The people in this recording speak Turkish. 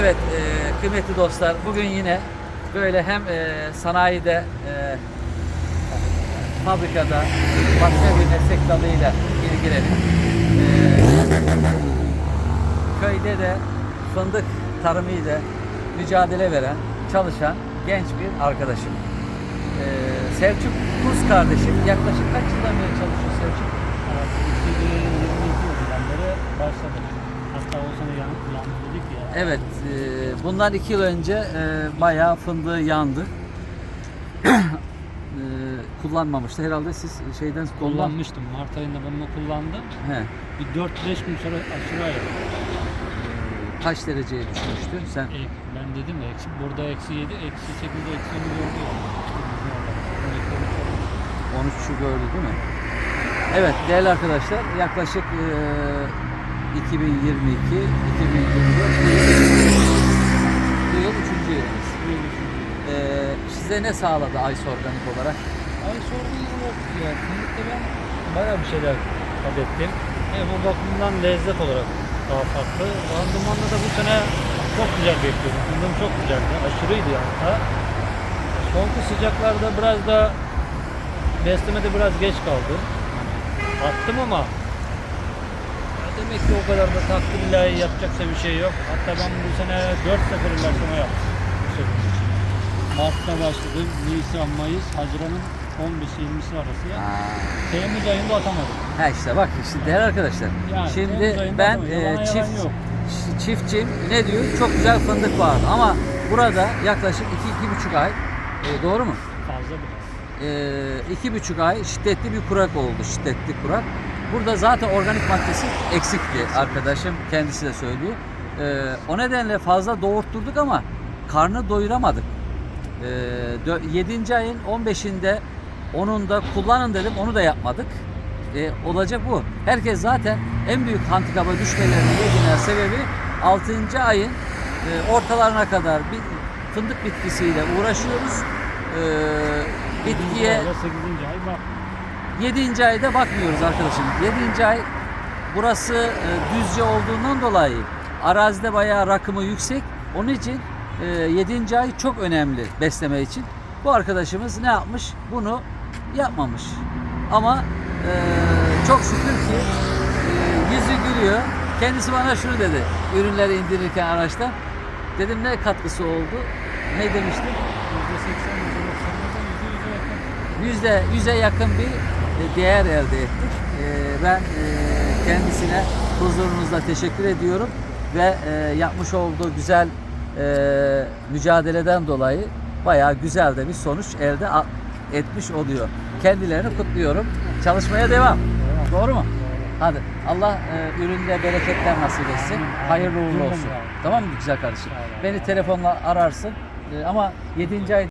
Evet e, kıymetli dostlar bugün yine böyle hem e, sanayide e, fabrikada başka bir meslek dalıyla ilgilenip e, köyde de fındık tarımıyla mücadele veren, çalışan genç bir arkadaşım. E, Selçuk Kuz kardeşim yaklaşık kaç yıldan beri çalışıyor Selçuk? 2022 yılından beri başladık. Hatta o sene yan, yandı dedik ya. Evet, e, bundan iki yıl önce e, bayağı fındığı yandı. e, kullanmamıştı. Herhalde siz şeyden kullan... Kullanmıştım. Mart ayında ben bunu kullandım. He. Bir 4-5 gün sonra aşırı ayrıldı. Kaç dereceye düşmüştü? Sen Ek, ben dedim ya, eksi, burada eksi 7, eksi 8'de eksi 10 gördü ya. 13'ü gördü değil mi? Evet değerli arkadaşlar yaklaşık e, 2022, 2024 bu yıl 3. yılımız. E, size ne sağladı Aysa Organik olarak? Ay sorduğum yok ya. Fındıkta ben bayağı bir şeyler kat ettim. Hem o bakımdan lezzet olarak daha farklı. Randımanda da bu sene çok güzel bekliyordum. Fındığım çok güzeldi. Aşırıydı yani. Ha? Sonki sıcaklarda biraz da beslemede biraz geç kaldı. Attım ama demek ki o kadar da takdir ilahi yapacaksa bir şey yok. Hatta ben bu sene 4 sefer ilaçlama yaptım. Mart'ta başladım. Nisan, Mayıs, Haziran'ın 15-20'si arası. Temmuz ayında atamadım. Ha işte bak işte değerli arkadaşlar. Yani Şimdi ben e, çift yok. ç- çiftçiyim. Ne diyor? Çok güzel fındık vardı ama burada yaklaşık 2-2,5 ay e, doğru mu? Fazla biraz. E, iki buçuk ay şiddetli bir kurak oldu. Şiddetli kurak. Burada zaten organik maddesi eksikti arkadaşım. Kendisi de söylüyor. E, o nedenle fazla doğurtturduk ama karnı doyuramadık. E, 7. ayın 15'inde onun da kullanın dedim. Onu da yapmadık. E, olacak bu. Herkes zaten en büyük handikapa düşmelerinin yediğine sebebi 6. ayın e, ortalarına kadar bir fındık bitkisiyle uğraşıyoruz. E, bitkiye 8. ay bak. 7. ayda bakmıyoruz arkadaşım. 7. ay burası e, düzce olduğundan dolayı arazide bayağı rakımı yüksek. Onun için e, 7. ay çok önemli besleme için. Bu arkadaşımız ne yapmış? Bunu yapmamış. Ama e, çok şükür ki e, yüzü gülüyor. Kendisi bana şunu dedi. Ürünleri indirirken araçtan. Dedim ne katkısı oldu? Ne demiştin? %80, %90'dan %100'e yakın. Yüzde yüze yakın bir e, değer elde ettik. E, Ben e, kendisine huzurunuzda teşekkür ediyorum ve yapmış olduğu güzel mücadeleden dolayı bayağı güzel de bir sonuç elde etmiş oluyor. Kendilerini kutluyorum. Çalışmaya devam. Doğru mu? Hadi Allah e, üründe bereketler nasip etsin. Hayırlı uğurlu olsun. Tamam mı güzel kardeşim? Beni telefonla ararsın. E, ama 7. ay